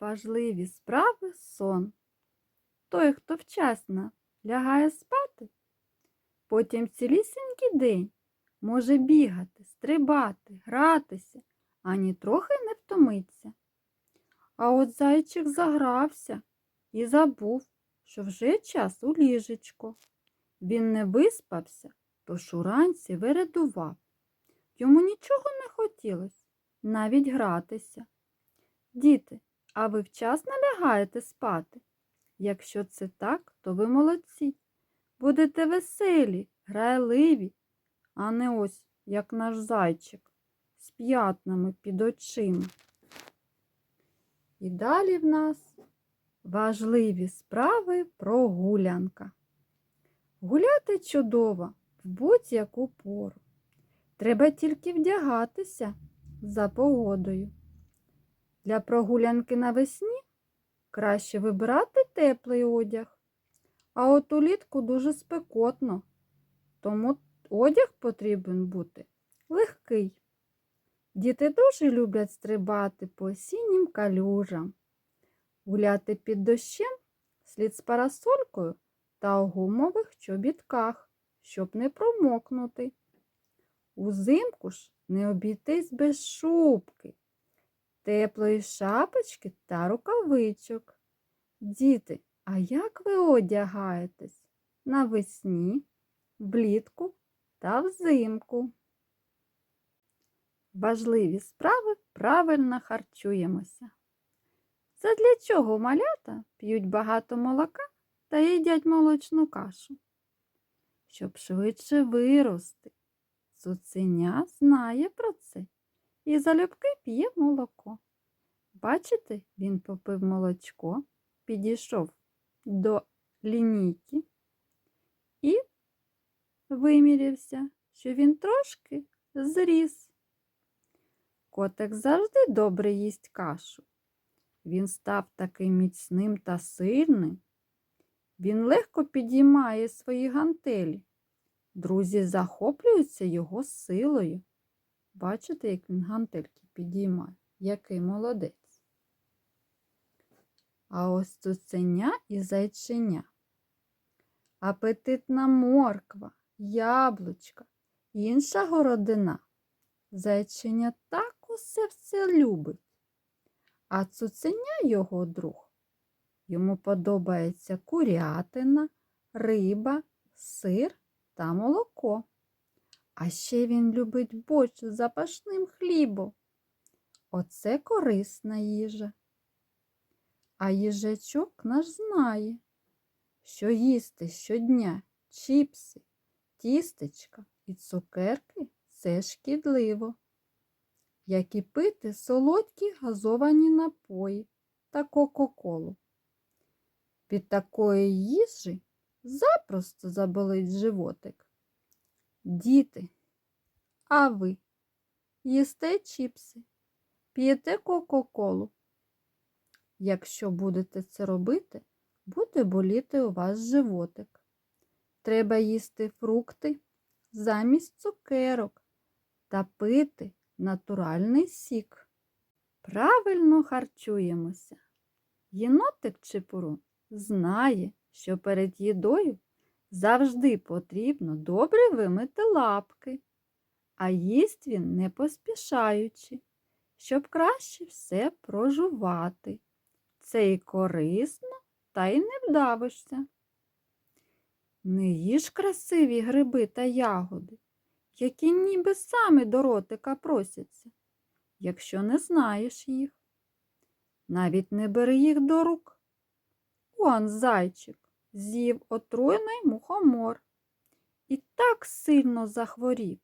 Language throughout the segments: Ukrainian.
важливі справи сон. Той, хто вчасно лягає спати, потім цілісінький день може бігати, стрибати, гратися, ані трохи не втомиться. А от зайчик загрався і забув, що вже час у ліжечко. Він не виспався, тож уранці вередував. Йому нічого не хотілося, навіть гратися. Діти, а ви вчасно лягаєте спати? Якщо це так, то ви молодці. Будете веселі, грайливі, а не ось, як наш зайчик, з п'ятнами під очима. І далі в нас важливі справи прогулянка. Гуляти чудово в будь-яку пору. Треба тільки вдягатися за погодою. Для прогулянки навесні краще вибирати теплий одяг, а от улітку дуже спекотно, тому одяг потрібен бути легкий. Діти дуже люблять стрибати по осіннім калюжам, гуляти під дощем слід з парасолькою та у гумових чобітках, щоб не промокнути. Узимку ж не обійтись без шубки, теплої шапочки та рукавичок. Діти, а як ви одягаєтесь навесні, влітку та взимку? Важливі справи правильно харчуємося. Це для чого малята п'ють багато молока та їдять молочну кашу? Щоб швидше вирости. Цуценя знає про це і залюбки п'є молоко. Бачите, він попив молочко, підійшов до лінійки і вимірявся, що він трошки зріс. Котик завжди добре їсть кашу. Він став таким міцним та сильним. Він легко підіймає свої гантелі. Друзі захоплюються його силою. Бачите, як він гантельки підіймає, який молодець. А ось цуценя і зайченя. Апетитна морква, яблучка, інша городина. Зайченя так усе все любить. А цуценя його друг. Йому подобається курятина, риба, сир та молоко. А ще він любить борщ з запашним хлібом. Оце корисна їжа. А їжачок наш знає, що їсти щодня чіпси, тістечка і цукерки це шкідливо, як і пити солодкі газовані напої та кока-колу. Від такої їжі запросто заболить животик. Діти, а ви їсте чіпси, п'єте кока-колу. Якщо будете це робити, буде боліти у вас животик. Треба їсти фрукти замість цукерок та пити натуральний сік. Правильно харчуємося. Єнотик Чепурун знає, що перед їдою завжди потрібно добре вимити лапки, а їсть він не поспішаючи, щоб краще все прожувати. Це і корисно, та й не вдавишся. Не їж красиві гриби та ягоди, які ніби самі до ротика просяться, якщо не знаєш їх. Навіть не бери їх до рук. Он зайчик з'їв отруєний мухомор і так сильно захворів,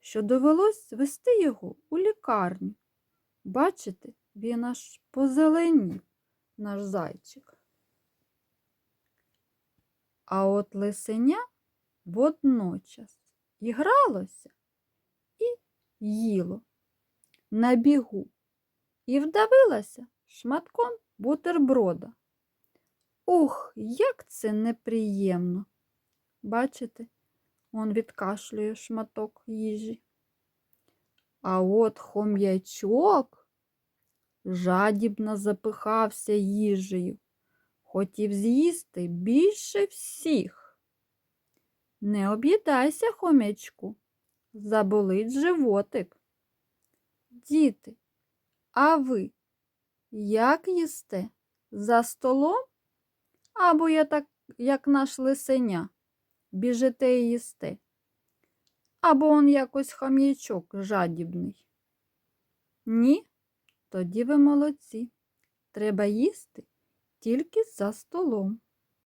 що довелось вести його у лікарню. Бачите, він аж позеленів наш зайчик. А от лисеня водночас і гралося і їло на бігу і вдавилося шматком бутерброда. Ух, як це неприємно. Бачите, он відкашлює шматок їжі. А от хом'ячок жадібно запихався їжею, хотів з'їсти більше всіх. Не об'їдайся, хомячку, заболить животик. Діти, а ви як їсте? За столом? Або я так, як наш лисеня, біжите і їсте? Або он якось хам'ячок жадібний? Ні? Тоді ви молодці. Треба їсти тільки за столом.